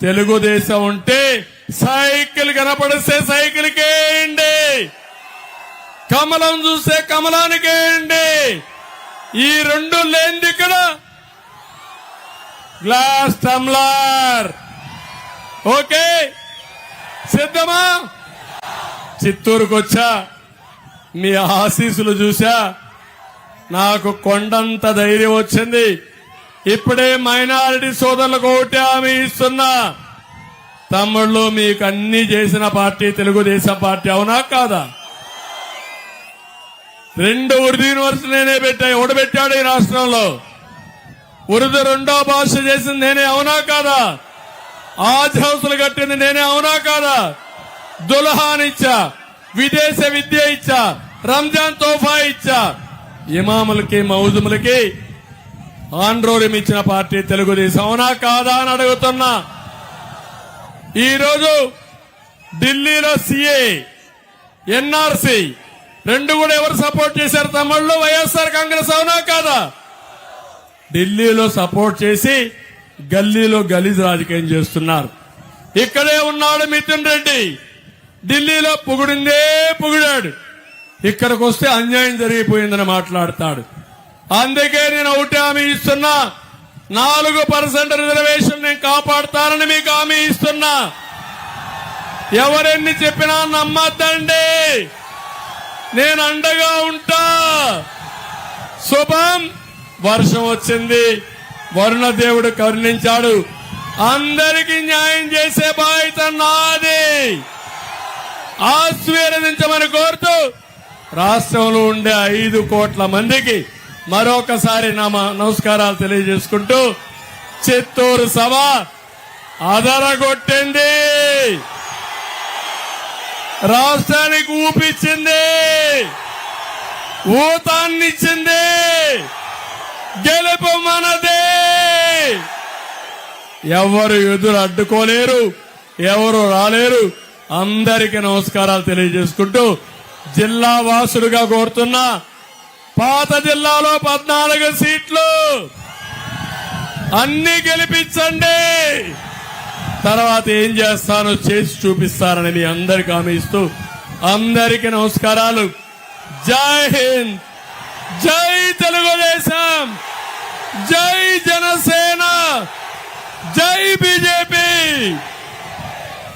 తెలుగుదేశం ఉంటే cycle కనపడిస్తే cycle కేయండి కమలం చూస్తే కమలానికి వేయండి ఈ రెండు లేనిది ఇక్కడ. Glass tumbler okay? సిద్ధమా? చిత్తూరుకు వచ్చా మీ ఆశీస్సులు చూసా నాకు కొండంత ధైర్యం వచ్చింది. ఇప్పుడే మైనారిటీ సోదరులకు ఒకటి హామీ ఇస్తున్నా. తమ్ముళ్ళు మీకు అన్ని చేసిన పార్టీ తెలుగుదేశం పార్టీ అవునా కాదా? రెండు ఉర్దూ యూనివర్సిటీ నేనే పెట్టాయి ఓడబెట్టాడు ఈ రాష్ట్రంలో? ఉర్దూ రెండో భాష చేసింది నేనే అవునా కాదా? ఆజ్ హౌస్లు కట్టింది నేనే అవునా కాదా? దుల్హాన్ ఇచ్చా విదేశ విద్య ఇచ్చా రంజాన్ తోఫా ఇచ్చా ఇమాములకి మౌజుములకి ఆండ్రోలం ఇచ్చిన పార్టీ తెలుగుదేశం. అవునా కాదా అని అడుగుతున్నా. ఈరోజు ఢిల్లీలో సిఏ ఎన్ఆర్సి రెండు కూడా ఎవరు సపోర్ట్ చేశారు తమ్ముళ్ళు? వైఎస్ఆర్ కాంగ్రెస్ అవునా కాదా? ఢిల్లీలో సపోర్ట్ చేసి గల్లీలో గలీజ్ రాజకీయం చేస్తున్నారు. ఇక్కడే ఉన్నాడు మిథున్ రెడ్డి. ఢిల్లీలో పొగిడిందే పొగిడాడు. ఇక్కడికి వస్తే అన్యాయం జరిగిపోయిందని మాట్లాడతాడు. అందుకే నేను ఒకటి హామీ ఇస్తున్నా. నాలుగు పర్సెంట్ రిజర్వేషన్ నేను కాపాడుతానని మీకు హామీ ఇస్తున్నా. ఎవరెన్ని చెప్పినా నమ్మద్దండి. నేను అండగా ఉంటా. శుభం. వర్షం వచ్చింది. వరుణ దేవుడు కరుణించాడు. అందరికీ న్యాయం చేసే బాధ్యత నాది. ఆశీర్వదించమని కోరుతూ రాష్ట్రంలో ఉండే ఐదు కోట్ల మందికి మరొకసారి నా నమస్కారాలు తెలియజేసుకుంటూ చిత్తూరు సభ అదరగొట్టింది. రాష్ట్రానికి ఊపిచ్చింది. ఊతాన్నిచ్చింది. గెలుపు మనదే. ఎవరు ఎదురు అడ్డుకోలేరు ఎవరు రాలేరు. అందరికీ నమస్కారాలు తెలియజేసుకుంటూ జిల్లా వాసుడుగా కోరుతున్నా పాత జిల్లాలో పద్నాలుగు సీట్లు. అన్ని గెలిపించండి. తర్వాత ఏం చేస్తానో చేసి చూపిస్తానని మీ అందరికి హామీ ఇస్తూ అందరికీ నమస్కారాలు. జై హింద్. జై తెలుగుదేశం. జై జనసేన. జై బీజేపీ.